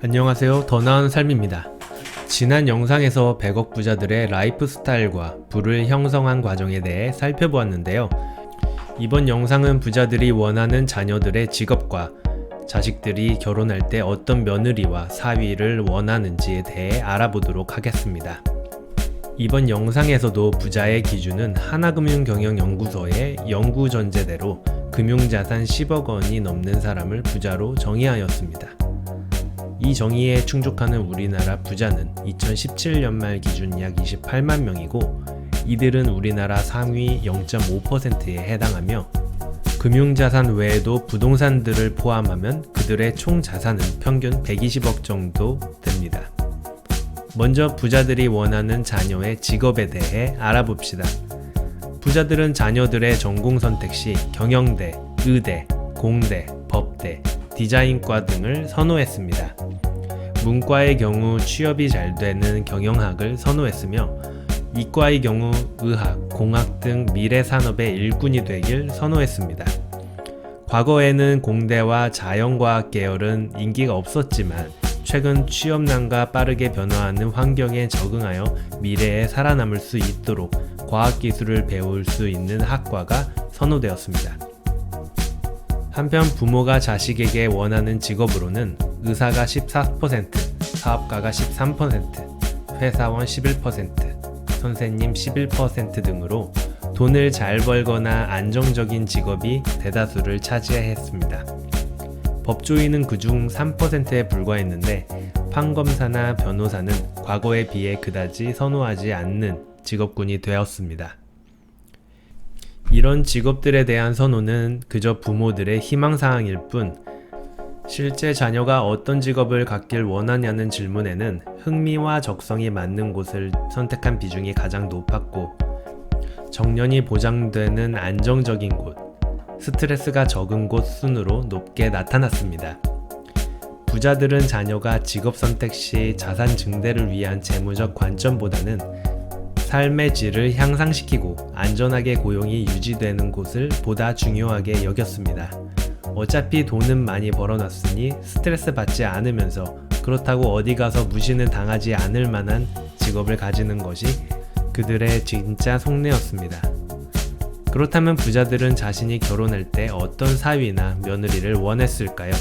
안녕하세요. 더 나은 삶입니다. 지난 영상에서 100억 부자들의 라이프 스타일과 부를 형성한 과정에 대해 살펴보았는데요. 이번 영상은 부자들이 원하는 자녀들의 직업과 자식들이 결혼할 때 어떤 며느리와 사위를 원하는지에 대해 알아보도록 하겠습니다. 이번 영상에서도 부자의 기준은 하나금융경영연구소의 연구 전제대로 금융자산 10억 원이 넘는 사람을 부자로 정의하였습니다. 이 정의에 충족하는 우리나라 부자는 2017년 말 기준 약 28만 명이고 이들은 우리나라 상위 0.5%에 해당하며 금융자산 외에도 부동산들을 포함하면 그들의 총 자산은 평균 120억 정도 됩니다. 먼저 부자들이 원하는 자녀의 직업에 대해 알아봅시다. 부자들은 자녀들의 전공 선택 시 경영대, 의대, 공대, 법대, 디자인과 등을 선호했습니다. 문과의 경우 취업이 잘 되는 경영학을 선호했으며 이과의 경우 의학, 공학 등 미래 산업의 일꾼이 되길 선호했습니다. 과거에는 공대와 자연과학 계열은 인기가 없었지만 최근 취업난과 빠르게 변화하는 환경에 적응하여 미래에 살아남을 수 있도록 과학기술을 배울 수 있는 학과가 선호되었습니다. 한편 부모가 자식에게 원하는 직업으로는 의사가 14%, 사업가가 13%, 회사원 11%, 선생님 11% 등으로 돈을 잘 벌거나 안정적인 직업이 대다수를 차지했습니다. 법조인은 그중 3%에 불과했는데 판검사나 변호사는 과거에 비해 그다지 선호하지 않는 직업군이 되었습니다. 이런 직업들에 대한 선호는 그저 부모들의 희망사항일 뿐 실제 자녀가 어떤 직업을 갖길 원하냐는 질문에는 흥미와 적성이 맞는 곳을 선택한 비중이 가장 높았고 정년이 보장되는 안정적인 곳, 스트레스가 적은 곳 순으로 높게 나타났습니다. 부자들은 자녀가 직업 선택 시 자산 증대를 위한 재무적 관점보다는 삶의 질을 향상시키고 안전하게 고용이 유지되는 곳을 보다 중요하게 여겼습니다. 어차피 돈은 많이 벌어놨으니 스트레스 받지 않으면서 그렇다고 어디 가서 무시는 당하지 않을 만한 직업을 가지는 것이 그들의 진짜 속내였습니다. 그렇다면 부자들은 자신이 결혼할 때 어떤 사위나 며느리를 원했을까요?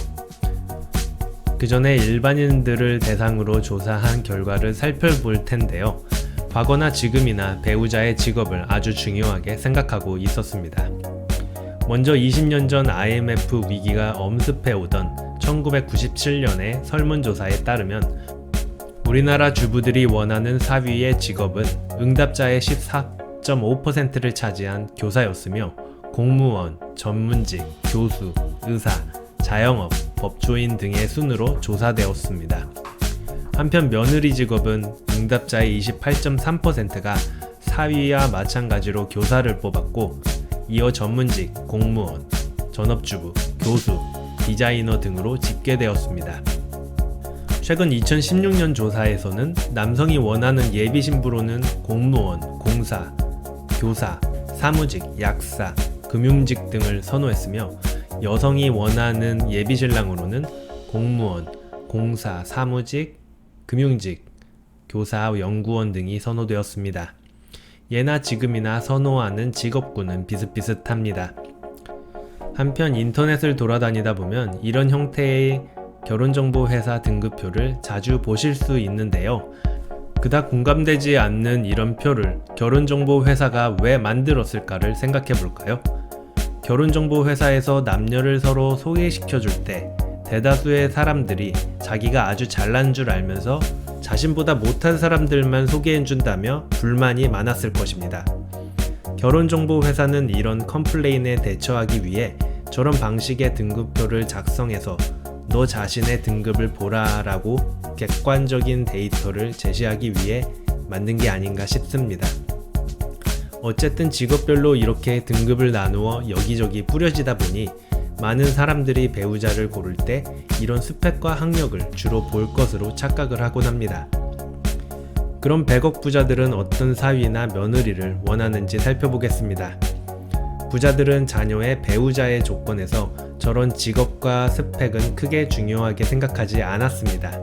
그 전에 일반인들을 대상으로 조사한 결과를 살펴볼 텐데요. 과거나 지금이나 배우자의 직업을 아주 중요하게 생각하고 있었습니다. 먼저 20년 전 IMF 위기가 엄습해 오던 1997년의 설문조사에 따르면 우리나라 주부들이 원하는 사위의 직업은 응답자의 14.5%를 차지한 교사였으며 공무원, 전문직, 교수, 의사, 자영업, 법조인 등의 순으로 조사되었습니다. 한편 며느리 직업은 응답자의 28.3%가 사위와 마찬가지로 교사를 뽑았고 이어 전문직, 공무원, 전업주부, 교수, 디자이너 등으로 집계되었습니다. 최근 2016년 조사에서는 남성이 원하는 예비 신부로는 공무원, 공사, 교사, 사무직, 약사, 금융직 등을 선호했으며 여성이 원하는 예비 신랑으로는 공무원, 공사, 사무직, 금융직, 교사, 연구원 등이 선호되었습니다. 예나 지금이나 선호하는 직업군은 비슷비슷합니다. 한편 인터넷을 돌아다니다 보면 이런 형태의 결혼정보회사 등급표를 자주 보실 수 있는데요. 그닥 공감되지 않는 이런 표를 결혼정보회사가 왜 만들었을까를 생각해 볼까요? 결혼정보회사에서 남녀를 서로 소개시켜 줄 때 대다수의 사람들이 자기가 아주 잘난 줄 알면서 자신보다 못한 사람들만 소개해 준다며 불만이 많았을 것입니다. 결혼정보회사는 이런 컴플레인에 대처하기 위해 저런 방식의 등급표를 작성해서 너 자신의 등급을 보라라고 객관적인 데이터를 제시하기 위해 만든 게 아닌가 싶습니다. 어쨌든 직업별로 이렇게 등급을 나누어 여기저기 뿌려지다 보니 많은 사람들이 배우자를 고를 때 이런 스펙과 학력을 주로 볼 것으로 착각을 하곤 합니다. 그럼 100억 부자들은 어떤 사위나 며느리를 원하는지 살펴보겠습니다. 부자들은 자녀의 배우자의 조건에서 저런 직업과 스펙은 크게 중요하게 생각하지 않았습니다.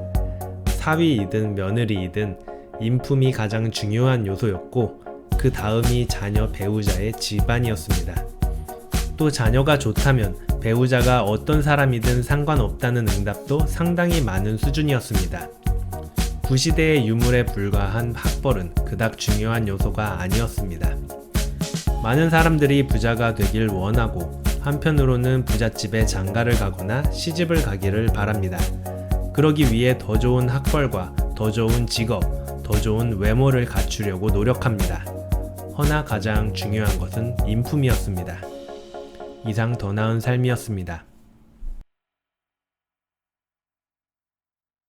사위이든 며느리이든 인품이 가장 중요한 요소였고 그 다음이 자녀 배우자의 집안이었습니다. 또 자녀가 좋다면 배우자가 어떤 사람이든 상관없다는 응답도 상당히 많은 수준이었습니다. 구시대의 유물에 불과한 학벌은 그닥 중요한 요소가 아니었습니다. 많은 사람들이 부자가 되길 원하고 한편으로는 부잣집에 장가를 가거나 시집을 가기를 바랍니다. 그러기 위해 더 좋은 학벌과 더 좋은 직업, 더 좋은 외모를 갖추려고 노력합니다. 허나 가장 중요한 것은 인품이었습니다. 이상 더 나은 삶이었습니다.